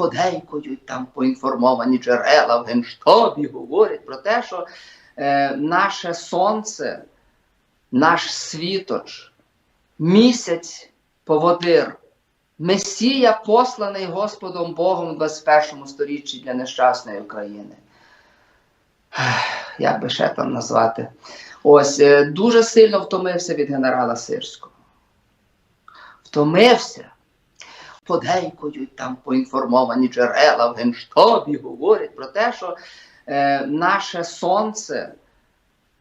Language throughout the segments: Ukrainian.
подейкують там поінформовані джерела в Генштабі говорять про те, що е, наше сонце, наш світоч, місяць поводир, Месія, посланий Господом Богом у 21 сторіччі для нещасної України. Як би ще там назвати? Ось е, дуже сильно втомився від генерала Сирського. Втомився. Подейкують там поінформовані джерела в Генштабі говорять про те, що е, наше сонце,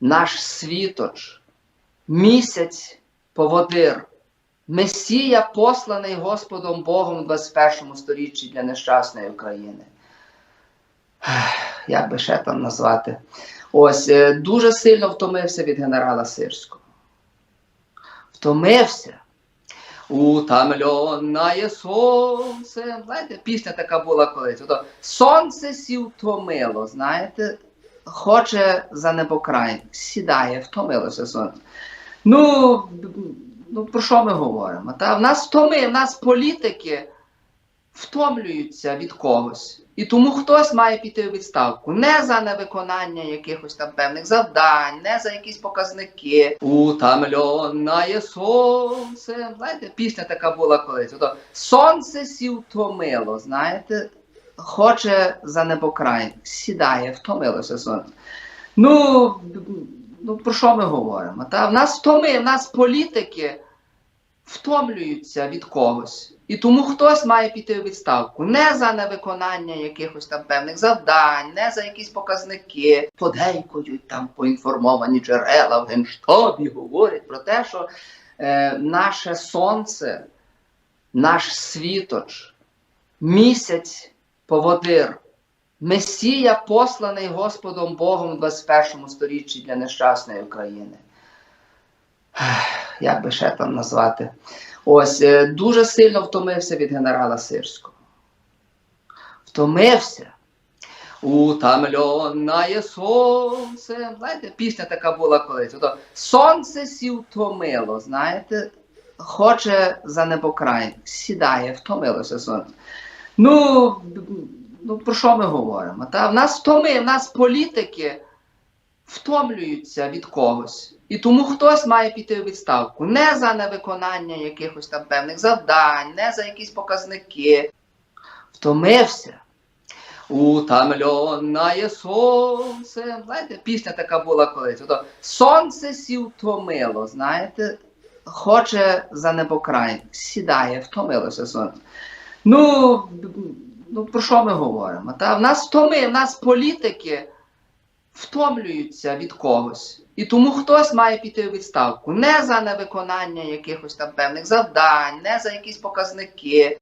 наш світоч, місяць поводир, Месія, посланий Господом Богом у 21 сторіччі для нещасної України. Як би ще там назвати? Ось е, дуже сильно втомився від генерала Сирського. Втомився. Утомленное сонце. Знаєте, пісня така була колись. Ото, сонце сів втомило, знаєте, хоче за небокрай, сідає, втомилося сонце. Ну, ну про що ми говоримо? Та? В нас втоми, в нас політики втомлюються від когось. І тому хтось має піти у відставку не за невиконання якихось там певних завдань, не за якісь показники. Утомленное сонце. Знаєте, пісня така була колись. Ото, сонце сів втомило, знаєте, хоче за небокрай, сідає, втомилося сонце. Ну, ну про що ми говоримо? Та? В нас втоми, в нас політики втомлюються від когось. І тому хтось має піти у відставку не за невиконання якихось там певних завдань, не за якісь показники. Подейкують там поінформовані джерела в Генштабі говорять про те, що е, наше сонце, наш світоч, місяць поводир, Месія, посланий Господом Богом у 21 сторіччі для нещасної України. Як би ще там назвати? Ось е, дуже сильно втомився від генерала Сирського. Втомився. Утомленное сонце. Знаєте, пісня така була колись. Ото, сонце сів втомило, знаєте, хоче за небокрай, сідає, втомилося сонце. Ну, ну про що ми говоримо? Та? В нас втоми, в нас політики втомлюються від когось. І тому хтось має піти у відставку не за невиконання якихось там певних завдань, не за якісь показники. Втомився. Утомленное сонце. Знаєте, пісня така була колись. Ото, сонце сів втомило, знаєте, хоче за небокрай, сідає, втомилося сонце. Ну, ну про що ми говоримо? Та? В нас втоми, в нас політики втомлюються від когось. І тому хтось має піти у відставку не за невиконання якихось там певних завдань, не за якісь показники.